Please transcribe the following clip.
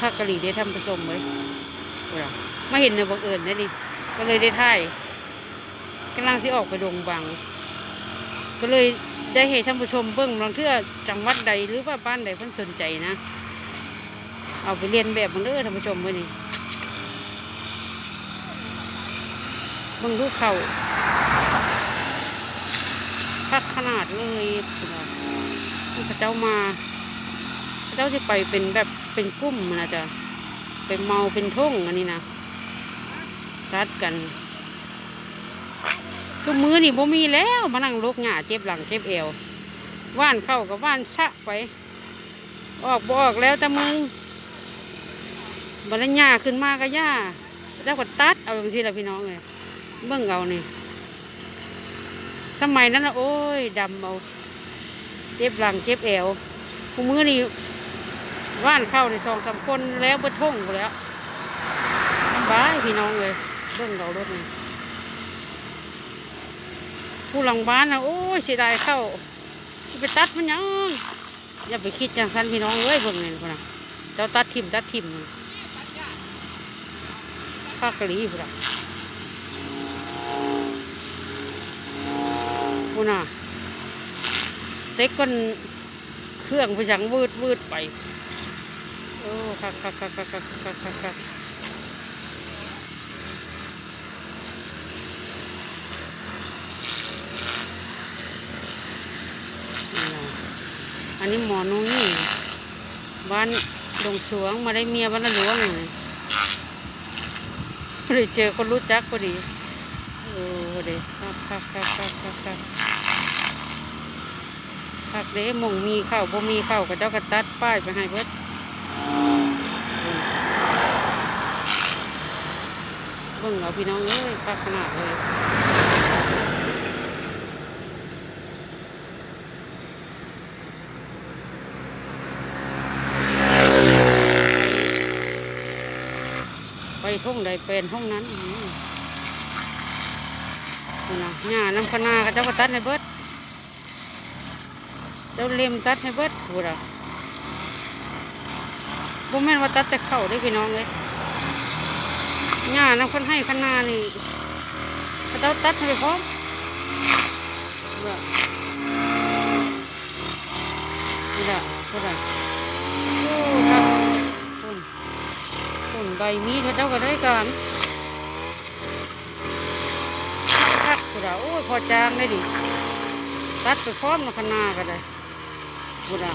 คักกะหรี่ได้ทำผสมเลยพุ่นน่ะมาเห็นในบังเอิญได้ดิก็เลยได้ถ่ายกำลังสิออกไปดงบัง ก็เลยได้ให้ท่านผู้ชมเบิ่งบางเทื่อจังหวัดใดหรือว่าบ้านใดเพิ่นสนใจนะ เอาไปเรียนแบบมันเด้อท่านผู้ชมเมื่อนี้เบิ่งลูกเขาพักขนาดเลยพระเจ้ามาพระเจ้าจะไปเป็นแบบ เป็นกลุ่มมันะจ๊ะไปเมาเป็นท่งอันนี้นะรัดกันคือมือนี่บ่มีแล้วมานั่งลกหญ้าเจ็บหลังเจ็บเอวว่านเข้ากับว่านชะไปออกบออกแล้วแต่มึงบัลญาขึ้นมาก็ย่าแล้วก็ตัดเอาอย่างที่ละพี่น้องเลยเบิ่งเอานี่สมัยนั้นนะโอ้ยดำเอาเจ็บหลังเจ็บเอวผู้มือนี่ ว่านเข้าในสองสามคนแล้วเบ่ท่งหมดแล้วลำบายพี่น้องเลยเบิ่งเอารถนี่ผู้หลังบ้านนะโอ้ยเสียดายเข้าไปตัดมันยังอย่าไปคิดอย่างนั้นพี่น้องเอ้ยเบิ่งนี่พุ่นน่ะเจ้าตัดทิมตัดทิมภาคกะหรี่พุ่นน่ะพุ่นนะเต็กก้นเครื่องไปสังวืดวืดไป โอ้คักคักคักคักคักคักคักคักอันนี้หมอนุ่นี่บ้านดงสวงมาได้เมียบ้านหลวงเลยพอดีเจอคนรู้จักพอดีโอ้พอดีครับครับครับครับครับครับครับเด้หมงมีข้าวบ่มีข้าวกับเจ้ากระตัดป้ายไปให้เบิด บิ่งเอาพี่น้องเอ้ยคักขนาดเลยไปท่องใดเป็นห้องนั้นนี่นะหญ้าน้ำพนาก็เจ้าก็ตัดให้เบิดเจ้าเล็มตัดให้เบิดพูดอะบ่แม่นว่าตัดแต่เข่าได้พี่น้องเลย หญ้าน้ำคนให้คนานี่เขาเจ้าตัดให้พร้อมว่านี่ละพูดอ่โอ้ครับคุณต้นใบมีเขาเจ้าก็ได้กันคักกูดาโอ้ยพอจางได้ดิตัดไปพร้อมมาขนาก็ได้กูดา